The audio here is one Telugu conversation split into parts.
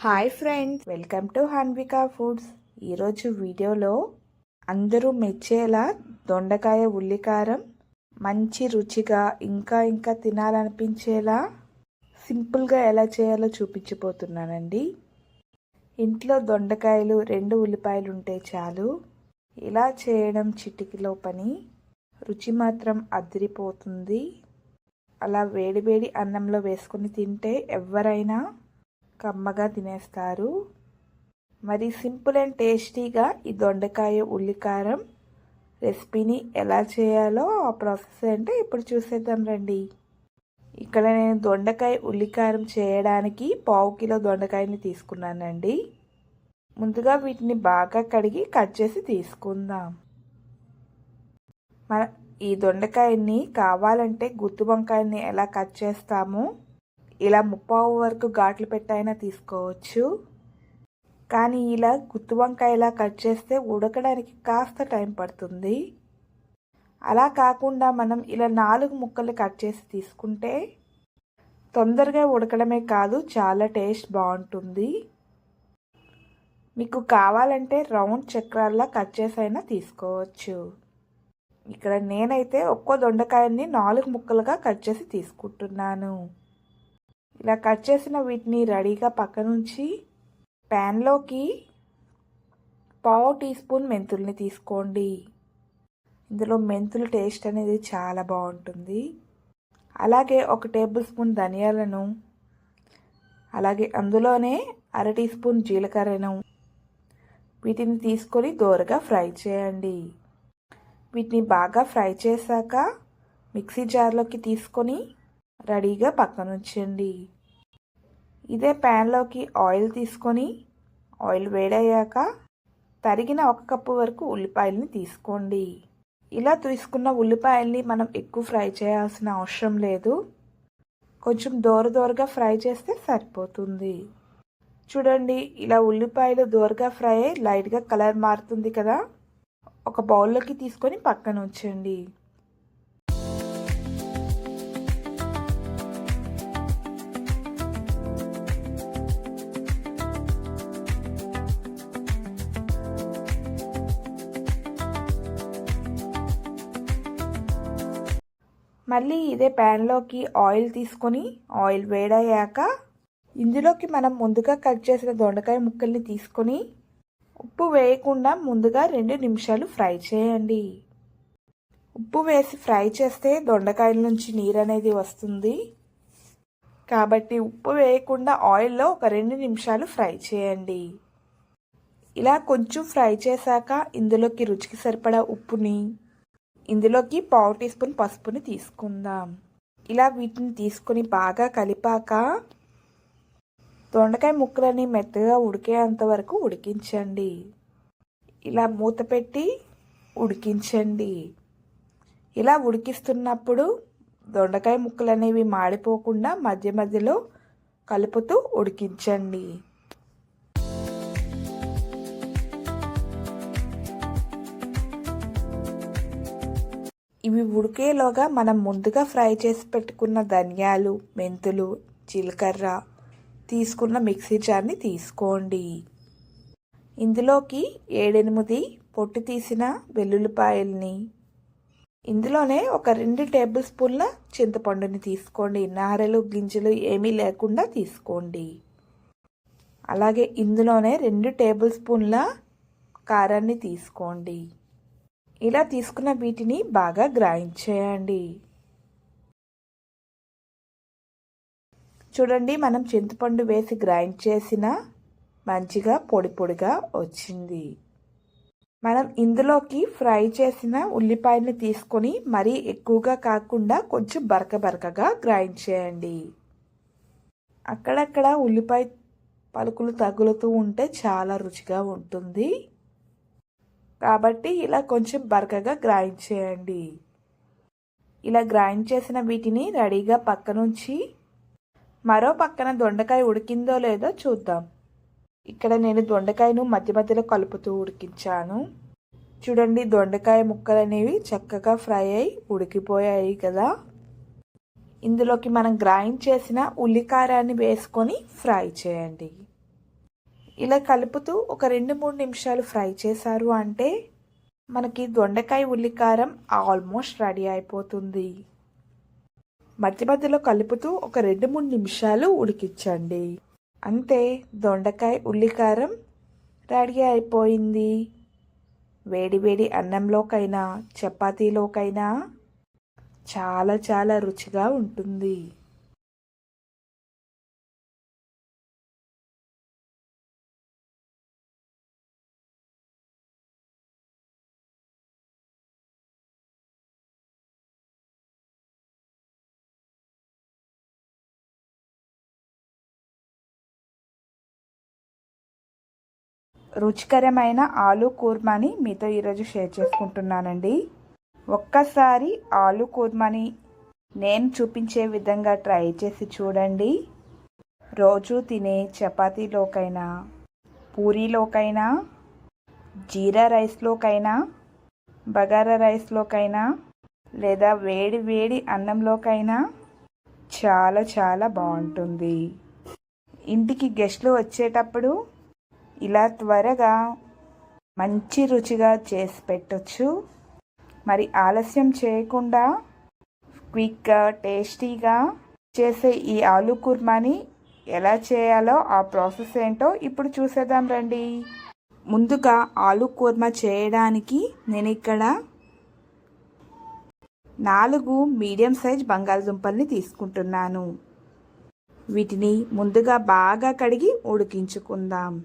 Hi friends welcome to Hanvika foods. ఈరోజు వీడియోలో అందరూ మెచ్చేలా దొండకాయ ఉల్లికారం మంచి రుచిగా ఇంకా ఇంకా తినాలనిపించేలా సింపుల్గా ఎలా చేయాలో చూపించిపోతున్నానండి ఇంట్లో దొండకాయలు రెండు ఉల్లిపాయలు ఉంటే చాలు. ఇలా చేయడం చిటికిలో పని. రుచి మాత్రం అదిరిపోతుంది. అలా వేడివేడి అన్నంలో వేసుకొని తింటే ఎవరైనా కమ్మగా తినేస్తారు. మరి సింపుల్ అండ్ టేస్టీగా ఈ దొండకాయ ఉల్లికారం రెసిపీని ఎలా చేయాలో ఆ ప్రాసెస్ అంటే ఇప్పుడు చూసేద్దాం రండి. ఇక్కడ నేను దొండకాయ ఉల్లికారం చేయడానికి పావు కిలో దొండకాయని తీసుకున్నానండి. ముందుగా వీటిని బాగా కడిగి కట్ చేసి తీసుకుందాం. మన ఈ దొండకాయని కావాలంటే గుత్తి వంకాయని ఎలా కట్ చేస్తామో? ఇలా ముప్పావు వరకు ఘాట్లు పెట్టైనా తీసుకోవచ్చు. కానీ ఇలా గుత్తి వంకాయలా కట్ చేస్తే ఉడకడానికి కాస్త టైం పడుతుంది. అలా కాకుండా మనం ఇలా నాలుగు ముక్కలు కట్ చేసి తీసుకుంటే తొందరగా ఉడకడమే కాదు చాలా టేస్ట్ బాగుంటుంది. మీకు కావాలంటే రౌండ్ చక్రాల్లా కట్ చేసి అయినా తీసుకోవచ్చు. ఇక్కడ నేనైతే ఒక్కో దొండకాయని నాలుగు ముక్కలుగా కట్ చేసి తీసుకుంటున్నాను. ఇలా కట్ చేసిన వీటిని రెడీగా పక్కనుంచి ప్యాన్లోకి పావు టీ స్పూన్ మెంతుల్ని తీసుకోండి. ఇందులో మెంతులు టేస్ట్ అనేది చాలా బాగుంటుంది. అలాగే ఒక టేబుల్ స్పూన్ ధనియాలను అలాగే అందులోనే అర టీ స్పూన్ జీలకర్రను వీటిని తీసుకొని దోరగా ఫ్రై చేయండి. వీటిని బాగా ఫ్రై చేశాక మిక్సీ జార్లోకి తీసుకొని రెడీగా పక్కన ఉంచండి ఇదే ప్యాన్లోకి ఆయిల్ తీసుకొని ఆయిల్ వేడయ్యాక తరిగిన ఒక కప్పు వరకు ఉల్లిపాయలని తీసుకోండి. ఇలా తీసుకున్న ఉల్లిపాయల్ని మనం ఎక్కువ ఫ్రై చేయాల్సిన అవసరం లేదు. కొంచెం దోర దోరగా ఫ్రై చేస్తే సరిపోతుంది. చూడండి ఇలా ఉల్లిపాయలు దోరగా ఫ్రై అయ్యి లైట్గా కలర్ మారుతుంది కదా? ఒక బౌల్లోకి తీసుకొని పక్కన ఉంచండి మళ్ళీ ఇదే ప్యాన్లోకి ఆయిల్ తీసుకొని ఆయిల్ వేడయ్యాక ఇందులోకి మనం ముందుగా కట్ చేసిన దొండకాయ ముక్కల్ని తీసుకొని ఉప్పు వేయకుండా ముందుగా రెండు నిమిషాలు ఫ్రై చేయండి. ఉప్పు వేసి ఫ్రై చేస్తే దొండకాయల నుంచి నీరు అనేది వస్తుంది. కాబట్టి ఉప్పు వేయకుండా ఆయిల్లో ఒక రెండు నిమిషాలు ఫ్రై చేయండి. ఇలా కొంచెం ఫ్రై చేశాక ఇందులోకి రుచికి సరిపడా ఉప్పుని ఇందులోకి పావు టీ స్పూన్ పసుపుని తీసుకుందాం. ఇలా వీటిని తీసుకొని బాగా కలిపాక దొండకాయ ముక్కలని మెత్తగా ఉడికేంత వరకు ఉడికించండి. ఇలా మూత పెట్టి ఉడికించండి. ఇలా ఉడికిస్తున్నప్పుడు దొండకాయ ముక్కలు అనేవి మాడిపోకుండా మధ్య మధ్యలో కలుపుతూ ఉడికించండి. ఇవి ఉడికేలోగా మనం ముందుగా ఫ్రై చేసి పెట్టుకున్న ధనియాలు మెంతులు జీలకర్ర తీసుకున్న మిక్సీ జార్ని తీసుకోండి. ఇందులోకి ఏడెనిమిది పొట్టు తీసిన వెల్లుల్లిపాయల్ని ఇందులోనే ఒక రెండు టేబుల్ స్పూన్ల చింతపండుని తీసుకోండి. నారెలు గింజలు ఏమీ లేకుండా తీసుకోండి. అలాగే ఇందులోనే రెండు టేబుల్ స్పూన్ల కారాన్ని తీసుకోండి. ఇలా తీసుకున్న వీటిని బాగా గ్రైండ్ చేయండి. చూడండి మనం చింతపండు వేసి గ్రైండ్ చేసిన మంచిగా పొడి పొడిగా వచ్చింది. మనం ఇందులోకి ఫ్రై చేసిన ఉల్లిపాయని తీసుకొని మరీ ఎక్కువగా కాకుండా కొంచెం బరక బరకగా గ్రైండ్ చేయండి. అక్కడక్కడ ఉల్లిపాయ పలుకులు తగులుతూ ఉంటే చాలా రుచిగా ఉంటుంది. కాబట్టి ఇలా కొంచెం బరకగా గ్రైండ్ చేయండి. ఇలా గ్రైండ్ చేసిన వీటిని రెడీగా పక్కనుంచి మరో పక్కన దొండకాయ ఉడికిందో లేదో చూద్దాం. ఇక్కడ నేను దొండకాయను మధ్య మధ్యలో కలుపుతూ ఉడికించాను. చూడండి దొండకాయ ముక్కలు అనేవి చక్కగా ఫ్రై అయి ఉడికిపోయాయి కదా. ఇందులోకి మనం గ్రైండ్ చేసిన ఉల్లికారాన్ని వేసుకొని ఫ్రై చేయండి. ఇలా కలుపుతూ ఒక రెండు మూడు నిమిషాలు ఫ్రై చేశారు అంటే మనకి దొండకాయ ఉల్లికారం ఆల్మోస్ట్ రెడీ అయిపోతుంది. మధ్య మధ్యలో కలుపుతూ ఒక రెండు మూడు నిమిషాలు ఉడికించండి. అంతే దొండకాయ ఉల్లికారం రెడీ అయిపోయింది. వేడి వేడి అన్నంలోకైనా చపాతీలోకైనా చాలా చాలా రుచిగా ఉంటుంది. రుచికరమైన ఆలు కూర్మాని మీతో ఈరోజు షేర్ చేసుకుంటున్నానండి. ఒక్కసారి ఆలు కూర్మాని నేను చూపించే విధంగా ట్రై చేసి చూడండి. రోజు తినే చపాతీలోకైనా పూరీలోకైనా జీరా రైస్లోకైనా బగారా రైస్లోకైనా లేదా వేడి వేడి అన్నంలోకైనా చాలా చాలా బాగుంటుంది. ఇంటికి గెస్ట్లు వచ్చేటప్పుడు ఇలా త్వరగా మంచి రుచిగా చేసి పెట్టచ్చు. మరి ఆలస్యం చేయకుండా క్విక్గా టేస్టీగా చేసే ఈ ఆలు కుర్మాని ఎలా చేయాలో ఆ ప్రాసెస్ ఏంటో ఇప్పుడు చూసేద్దాం రండి. ముందుగా ఆలు కుర్మా చేయడానికి నేను ఇక్కడ నాలుగు మీడియం సైజ్ బంగాళదుంపల్ని తీసుకుంటున్నాను. వీటిని ముందుగా బాగా కడిగి ఉడికించుకుందాం.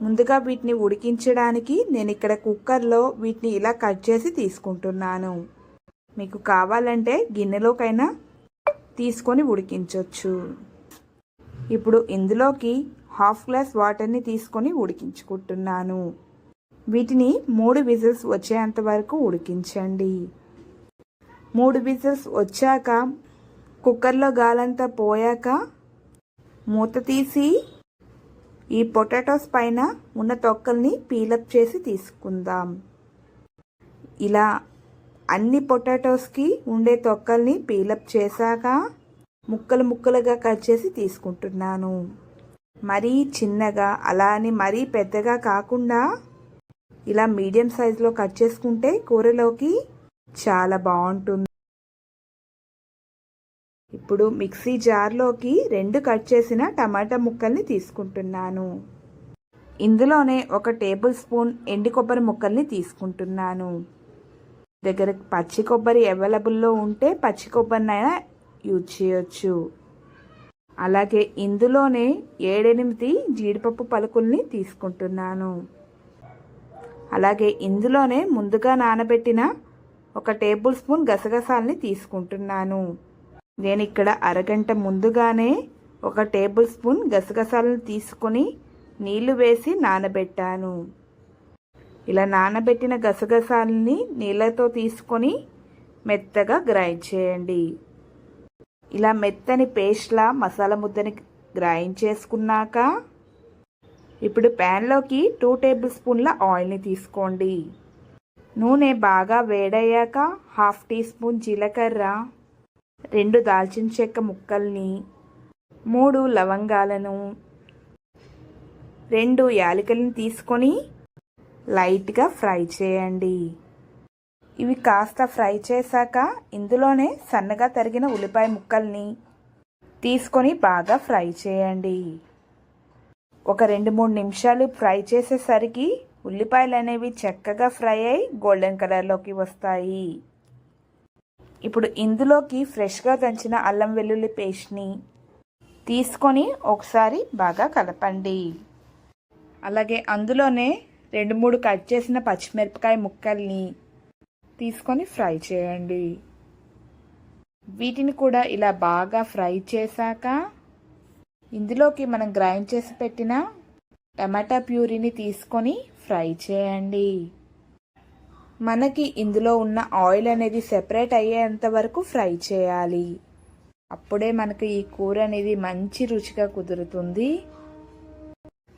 ముందుగా వీటిని ఉడికించడానికి నేను ఇక్కడ కుక్కర్లో వీటిని ఇలా కట్ చేసి తీసుకుంటున్నాను. మీకు కావాలంటే గిన్నెలోకైనా తీసుకొని ఉడికించవచ్చు ఇప్పుడు ఇందులోకి హాఫ్ గ్లాస్ వాటర్ని తీసుకొని ఉడికించుకుంటున్నాను. వీటిని మూడు విజిల్స్ వచ్చేంత వరకు ఉడికించండి. మూడు విజిల్స్ వచ్చాక కుక్కర్లో గాలంతా పోయాక మూత తీసి ఈ పొటాటోస్ పైన ఉన్న తొక్కల్ని పీలప్ చేసి తీసుకుందాం. ఇలా అన్ని పొటాటోస్కి ఉండే తొక్కల్ని పీలప్ చేశాక ముక్కలు ముక్కలుగా కట్ చేసి తీసుకుంటున్నాను. మరీ చిన్నగా అలా అని మరీ పెద్దగా కాకుండా ఇలా మీడియం సైజులో కట్ చేసుకుంటే కూరలోకి చాలా బాగుంటుంది. ఇప్పుడు మిక్సీ జార్లోకి రెండు కట్ చేసిన టమాటా ముక్కల్ని తీసుకుంటున్నాను. ఇందులోనే ఒక టేబుల్ స్పూన్ ఎండి కొబ్బరి ముక్కల్ని తీసుకుంటున్నాను. దగ్గర పచ్చి కొబ్బరి అవైలబుల్లో ఉంటే పచ్చి కొబ్బరినైనా యూజ్ చేయొచ్చు. అలాగే ఇందులోనే ఏడెనిమిది జీడిపప్పు పలుకుల్ని తీసుకుంటున్నాను. అలాగే ఇందులోనే ముందుగా నానబెట్టిన ఒక టేబుల్ స్పూన్ గసగసాలని తీసుకుంటున్నాను. నేను ఇక్కడ అరగంట ముందుగానే ఒక టేబుల్ స్పూన్ గసగసాలను తీసుకొని నీళ్ళు వేసి నానబెట్టాను. ఇలా నానబెట్టిన గసగసాలని నీళ్ళతో తీసుకొని మెత్తగా గ్రైండ్ చేయండి. ఇలా మెత్తని పేస్ట్లా మసాలా ముద్దని గ్రైండ్ చేసుకున్నాక ఇప్పుడు ప్యాన్లోకి టూ టేబుల్ స్పూన్ల ఆయిల్ని తీసుకోండి. నూనె బాగా వేడయ్యాక హాఫ్ టీ స్పూన్ జీలకర్ర రెండు దాల్చిన చెక్క ముక్కల్ని మూడు లవంగాలను రెండు యాలకులను తీసుకొని లైట్గా ఫ్రై చేయండి. ఇవి కాస్త ఫ్రై చేశాక ఇందులోనే సన్నగా తరిగిన ఉల్లిపాయ ముక్కల్ని తీసుకొని బాగా ఫ్రై చేయండి. ఒక రెండు మూడు నిమిషాలు ఫ్రై చేసేసరికి ఉల్లిపాయలు అనేవి చక్కగా ఫ్రై అయి గోల్డెన్ కలర్లోకి వస్తాయి. ఇప్పుడు ఇందులోకి ఫ్రెష్గా దంచిన అల్లం వెల్లుల్లి పేస్ట్ని తీసుకొని ఒకసారి బాగా కలపండి. అలాగే అందులోనే రెండు మూడు కట్ చేసిన పచ్చిమిరపకాయ ముక్కల్ని తీసుకొని ఫ్రై చేయండి. వీటిని కూడా ఇలా బాగా ఫ్రై చేశాక ఇందులోకి మనం గ్రైండ్ చేసి పెట్టిన టమాటా ప్యూరీని తీసుకొని ఫ్రై చేయండి. మనకి ఇందులో ఉన్న ఆయిల్ అనేది సెపరేట్ అయ్యేంత వరకు ఫ్రై చేయాలి. అప్పుడే మనకి ఈ కూర అనేది మంచి రుచిగా కుదురుతుంది.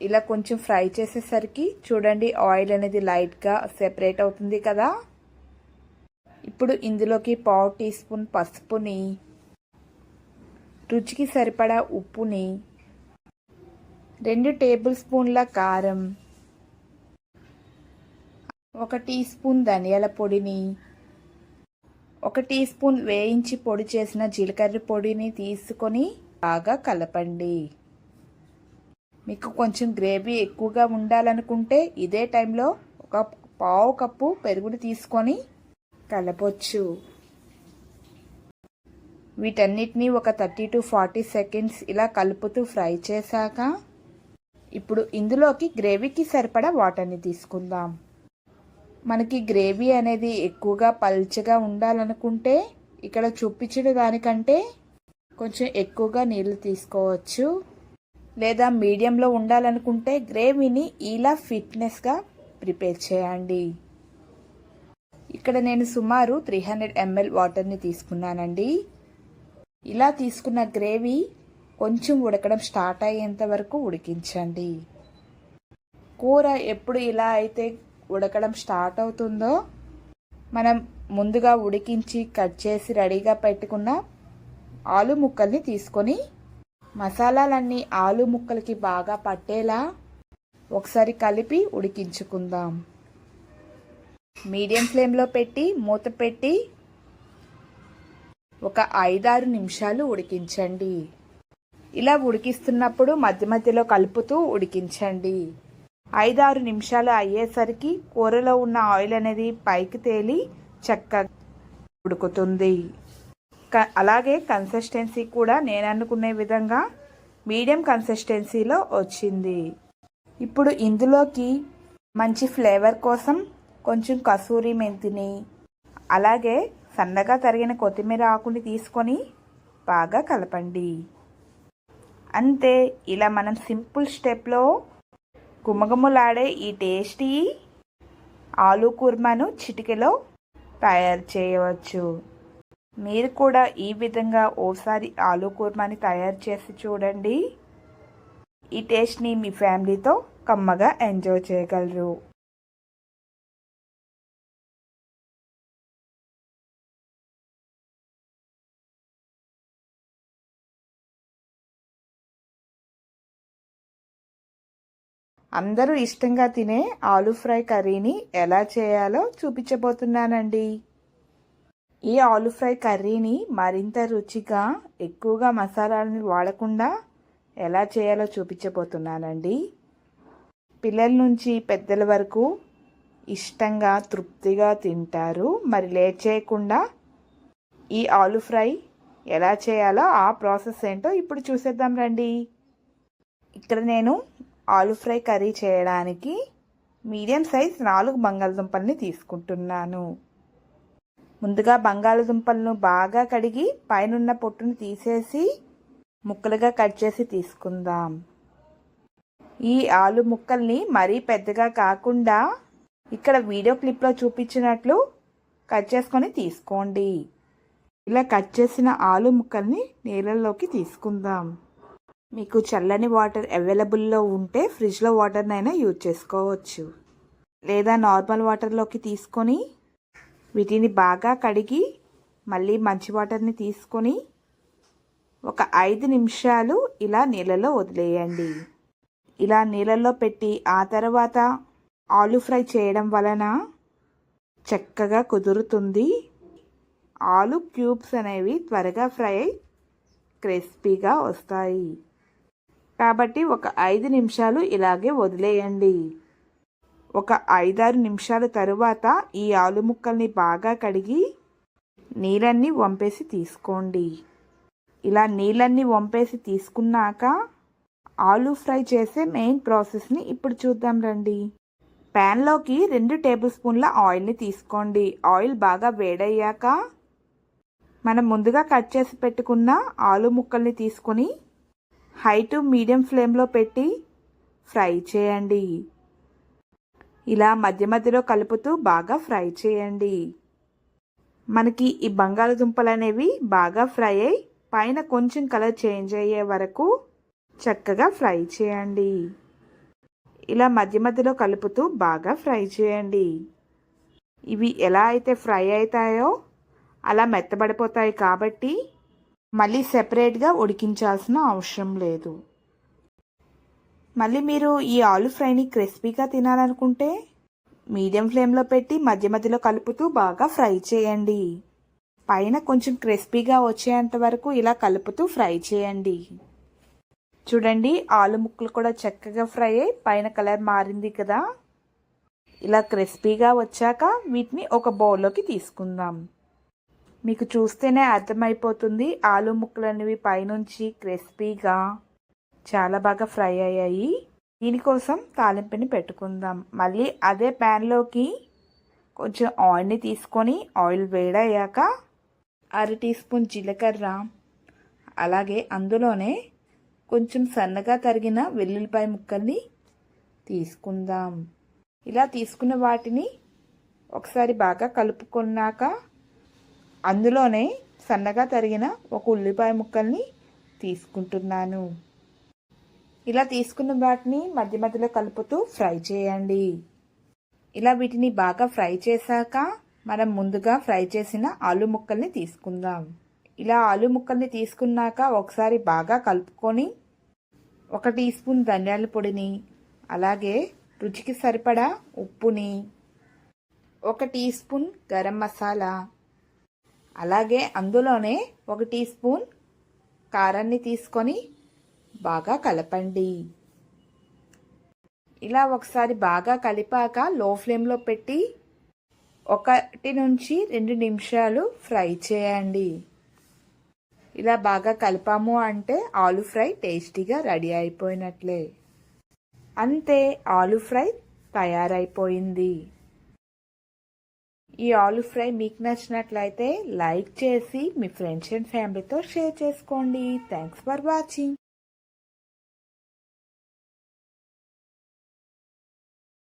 ఇలా కొంచెం ఫ్రై చేసేసరికి చూడండి ఆయిల్ అనేది లైట్గా సెపరేట్ అవుతుంది కదా. ఇప్పుడు ఇందులోకి పావు టీ స్పూన్ పసుపుని రుచికి సరిపడా ఉప్పుని రెండు టేబుల్ స్పూన్ల కారం ఒక టీ స్పూన్ ధనియాల పొడిని ఒక టీ స్పూన్ వేయించి పొడి చేసిన జీలకర్ర పొడిని తీసుకొని బాగా కలపండి. మీకు కొంచెం గ్రేవీ ఎక్కువగా ఉండాలనుకుంటే ఇదే టైంలో ఒక పావు కప్పు పెరుగుని తీసుకొని కలపొచ్చు. వీటన్నిటిని ఒక థర్టీ టు ఫార్టీ సెకండ్స్ ఇలా కలుపుతూ ఫ్రై చేశాక ఇప్పుడు ఇందులోకి గ్రేవీకి సరిపడా వాటర్ని తీసుకుందాం. మనకి గ్రేవీ అనేది ఎక్కువగా పల్చగా ఉండాలనుకుంటే ఇక్కడ చూపించిన దానికంటే కొంచెం ఎక్కువగా నీళ్ళు తీసుకోవచ్చు. లేదా మీడియంలో ఉండాలనుకుంటే గ్రేవీని ఇలా ఫిట్నెస్గా ప్రిపేర్ చేయండి. ఇక్కడ నేను సుమారు త్రీ హండ్రెడ్ ఎంఎల్ వాటర్ని తీసుకున్నానండి. ఇలా తీసుకున్న గ్రేవీ కొంచెం ఉడకడం స్టార్ట్ అయ్యేంత వరకు ఉడికించండి. కూర ఎప్పుడు ఇలా అయితే ఉడకడం స్టార్ట్ అవుతుందో మనం ముందుగా ఉడికించి కట్ చేసి రెడీగా పెట్టుకున్న ఆలు ముక్కల్ని తీసుకొని మసాలాలన్నీ ఆలు ముక్కలకి బాగా పట్టేలా ఒకసారి కలిపి ఉడికించుకుందాం. మీడియం ఫ్లేమ్లో పెట్టి మూత పెట్టి ఒక ఐదారు నిమిషాలు ఉడికించండి. ఇలా ఉడికిస్తున్నప్పుడు మధ్య మధ్యలో కలుపుతూ ఉడికించండి. ఐదారు నిమిషాలు అయ్యేసరికి కూరలో ఉన్న ఆయిల్ అనేది పైకి తేలి చక్కగా ఉడుకుతుంది. క అలాగే కన్సిస్టెన్సీ కూడా నేను అనుకునే విధంగా మీడియం కన్సిస్టెన్సీలో వచ్చింది. ఇప్పుడు ఇందులోకి మంచి ఫ్లేవర్ కోసం కొంచెం కసూరి మెంతిని అలాగే సన్నగా తరిగిన కొత్తిమీర ఆకుని తీసుకొని బాగా కలపండి. అంతే ఇలా మనం సింపుల్ స్టెప్లో గుమగుమలాడే ఈ టేస్టీ ఆలూ కుర్మాను చిటికెలో తయారు చేయవచ్చు. మీరు కూడా ఈ విధంగా ఓసారి ఆలూ కుర్మాని తయారు చేసి చూడండి. ఈ టేస్ట్ని మీ ఫ్యామిలీతో కమ్మగా ఎంజాయ్ చేయగలరు. అందరూ ఇష్టంగా తినే ఆలూ ఫ్రై కర్రీని ఎలా చేయాలో చూపించబోతున్నానండి. ఈ ఆలూ ఫ్రై కర్రీని మరింత రుచిగా ఎక్కువగా మసాలాలని వాడకుండా ఎలా చేయాలో చూపించబోతున్నానండి. పిల్లల నుంచి పెద్దల వరకు ఇష్టంగా తృప్తిగా తింటారు. మరి లేట్ చేయకుండా ఈ ఆలూ ఫ్రై ఎలా చేయాలో ఆ ప్రాసెస్ ఏంటో ఇప్పుడు చూసేద్దాం రండి. ఇక్కడ నేను ఆలు ఫ్రై కర్రీ చేయడానికి మీడియం సైజ్ నాలుగు బంగాళదుంపల్ని తీసుకుంటున్నాను. ముందుగా బంగాళదుంపలను బాగా కడిగి పైనున్న పొట్టును తీసేసి ముక్కలుగా కట్ చేసి తీసుకుందాం. ఈ ఆలు ముక్కల్ని మరీ పెద్దగా కాకుండా ఇక్కడ వీడియో క్లిప్లో చూపించినట్లు కట్ చేసుకొని తీసుకోండి. ఇలా కట్ చేసిన ఆలు ముక్కల్ని నీళ్ళల్లోకి తీసుకుందాం. మీకు చల్లని వాటర్ అవైలబుల్లో ఉంటే ఫ్రిడ్జ్లో వాటర్నైనా యూజ్ చేసుకోవచ్చు. లేదా నార్మల్ వాటర్లోకి తీసుకొని వీటిని బాగా కడిగి మళ్ళీ మంచి వాటర్ని తీసుకొని ఒక ఐదు నిమిషాలు ఇలా నీళ్ళలో వదిలేయండి. ఇలా నీళ్ళల్లో పెట్టి ఆ తర్వాత ఆలు ఫ్రై చేయడం వలన చక్కగా కుదురుతుంది. ఆలు క్యూబ్స్ అనేవి త్వరగా ఫ్రై క్రిస్పీగా వస్తాయి. కాబట్టి ఒక ఐదు నిమిషాలు ఇలాగే వదిలేయండి. ఒక ఐదారు నిమిషాల తరువాత ఈ ఆలు ముక్కల్ని బాగా కడిగి నీళ్ళన్నీ వంపేసి తీసుకోండి. ఇలా నీళ్ళన్నీ వంపేసి తీసుకున్నాక ఆలు ఫ్రై చేసే మెయిన్ ప్రాసెస్ని ఇప్పుడు చూద్దాం రండి. ప్యాన్లోకి రెండు టేబుల్ స్పూన్ల ఆయిల్ని తీసుకోండి. ఆయిల్ బాగా వేడయ్యాక మనం ముందుగా కట్ చేసి పెట్టుకున్న ఆలు ముక్కల్ని తీసుకొని హై టు మీడియం ఫ్లేమ్లో పెట్టి ఫ్రై చేయండి. ఇలా మధ్య మధ్యలో కలుపుతూ బాగా ఫ్రై చేయండి. మనకి ఈ బంగాళదుంపలు అనేవి బాగా ఫ్రై అయి పైన కొంచెం కలర్ చేంజ్ అయ్యే వరకు చక్కగా ఫ్రై చేయండి. ఇలా మధ్య మధ్యలో కలుపుతూ బాగా ఫ్రై చేయండి. ఇవి ఎలా అయితే ఫ్రై అవుతాయో అలా మెత్తబడిపోతాయి కాబట్టి మళ్ళీ సెపరేట్గా ఉడికించాల్సిన అవసరం లేదు. మళ్ళీ మీరు ఈ ఆలు ఫ్రైని క్రిస్పీగా తినాలనుకుంటే మీడియం ఫ్లేమ్లో పెట్టి మధ్య మధ్యలో కలుపుతూ బాగా ఫ్రై చేయండి. పైన కొంచెం క్రిస్పీగా వచ్చేంత వరకు ఇలా కలుపుతూ ఫ్రై చేయండి. చూడండి ఆలు ముక్కలు కూడా చక్కగా ఫ్రై అయ్యి పైన కలర్ మారింది కదా. ఇలా క్రిస్పీగా వచ్చాక వీటిని ఒక బౌల్లోకి తీసుకుందాం. మీకు చూస్తేనే అర్థమైపోతుంది. ఆలు ముక్కలు అనేవి పైనుంచి క్రిస్పీగా చాలా బాగా ఫ్రై అయ్యాయి. దీనికోసం తాలింపుని పెట్టుకుందాం. మళ్ళీ అదే ప్యాన్లోకి కొంచెం ఆయిల్ని తీసుకొని ఆయిల్ వేడయ్యాక అర టీ స్పూన్ జీలకర్ర అలాగే అందులోనే కొంచెం సన్నగా తరిగిన వెల్లుల్లిపాయ ముక్కల్ని తీసుకుందాం. ఇలా తీసుకున్న వాటిని ఒకసారి బాగా కలుపుకున్నాక అందులోనే సన్నగా తరిగిన ఒక ఉల్లిపాయ ముక్కల్ని తీసుకుంటున్నాను. ఇలా తీసుకున్న వాటిని మధ్య మధ్యలో కలుపుతూ ఫ్రై చేయండి. ఇలా వీటిని బాగా ఫ్రై చేశాక మనం ముందుగా ఫ్రై చేసిన ఆలు ముక్కల్ని తీసుకుందాం. ఇలా ఆలు ముక్కల్ని తీసుకున్నాక ఒకసారి బాగా కలుపుకొని ఒక టీ స్పూన్ ధనియాల పొడిని అలాగే రుచికి సరిపడా ఉప్పుని ఒక టీ స్పూన్ గరం మసాలా అలాగే అందులోనే ఒక టీ స్పూన్ కారాన్ని తీసుకొని బాగా కలపండి. ఇలా ఒకసారి బాగా కలిపాక లో ఫ్లేమ్లో పెట్టి ఒకటి నుంచి రెండు నిమిషాలు ఫ్రై చేయండి. ఇలా బాగా కలిపాము అంటే ఆలు ఫ్రై టేస్టీగా రెడీ అయిపోయినట్లే. అంతే ఆలు ఫ్రై తయారైపోయింది. ఈ ఆలు ఫ్రై మీకు నచ్చినట్లయితే లైక్ చేసి మీ ఫ్రెండ్స్ అండ్ ఫ్యామిలీతో షేర్ చేసుకోండి. Thanks for watching